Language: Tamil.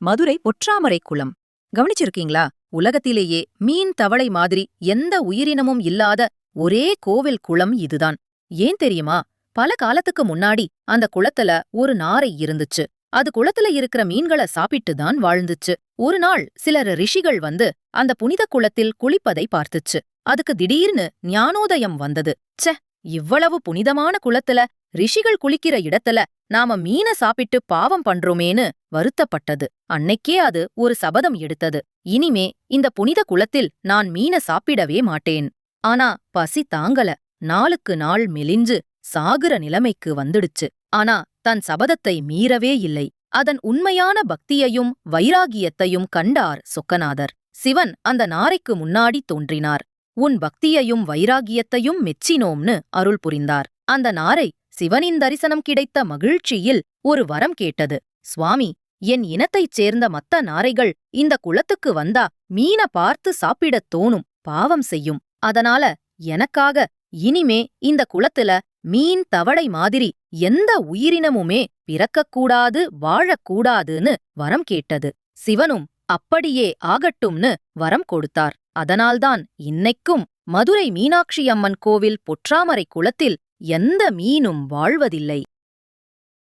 மதுரை ஒற்றாமரை குளம். கவனிச்சிருக்கீங்களா? உலகத்திலேயே மீன் தவளை மாதிரி எந்த உயிரினமும் இல்லாத ஒரே கோவில் குளம் இதுதான். ஏன் தெரியுமா? பல காலத்துக்கு முன்னாடி அந்த குளத்துல ஒரு நாரை இருந்துச்சு. அது குளத்துல இருக்கிற மீன்கள சாப்பிட்டு தான் வாழ்ந்துச்சு. ஒரு நாள் சிலர் ரிஷிகள் வந்து அந்த புனித குளத்தில் குளிப்பதை பார்த்துச்சு. அதுக்கு திடீர்னு ஞானோதயம் வந்தது. ச்சே! இவ்வளவு புனிதமான குளத்துல ரிஷிகள் குளிக்கிற இடத்துல நாம மீன சாப்பிட்டு பாவம் பண்றோமேனு வருத்தப்பட்டது. அன்னைக்கே அது ஒரு சபதம் எடுத்தது. இனிமே இந்த புனித குளத்தில் நான் மீன சாப்பிடவே மாட்டேன். ஆனா பசி தாங்கல. நாளுக்கு நாள் மெலிஞ்சு சாகுற நிலைமைக்கு வந்துடுச்சு. ஆனா தன் சபதத்தை மீறவே இல்லை. அதன் உண்மையான பக்தியையும் வைராகியத்தையும் கண்டார் சொக்கநாதர். சிவன் அந்த நாரைக்கு முன்னாடி தோன்றினார். உன் பக்தியையும் வைராகியத்தையும் மெச்சினோம்னு அருள் புரிந்தார். அந்த நாரை சிவனின் தரிசனம் கிடைத்த மகிழ்ச்சியில் ஒரு வரம் கேட்டது. சுவாமி என் இனத்தைச் சேர்ந்த மத்த நாரைகள் இந்த குளத்துக்கு வந்தா மீன பார்த்து சாப்பிடத் தோணும் பாவம் செய்யும். அதனால எனக்காக இனிமே இந்த குளத்துல மீன் தவளை மாதிரி எந்த உயிரினமுமே பிறக்கக்கூடாது வாழக்கூடாதுன்னு வரம் கேட்டது. சிவனும் அப்படியே ஆகட்டும்னு வரம் கொடுத்தார். அதனால்தான் இன்னைக்கும் மதுரை மீனாட்சி அம்மன் கோவில் பொற்றாமரை குளத்தில் எந்த மீனும் வாழ்வதில்லை.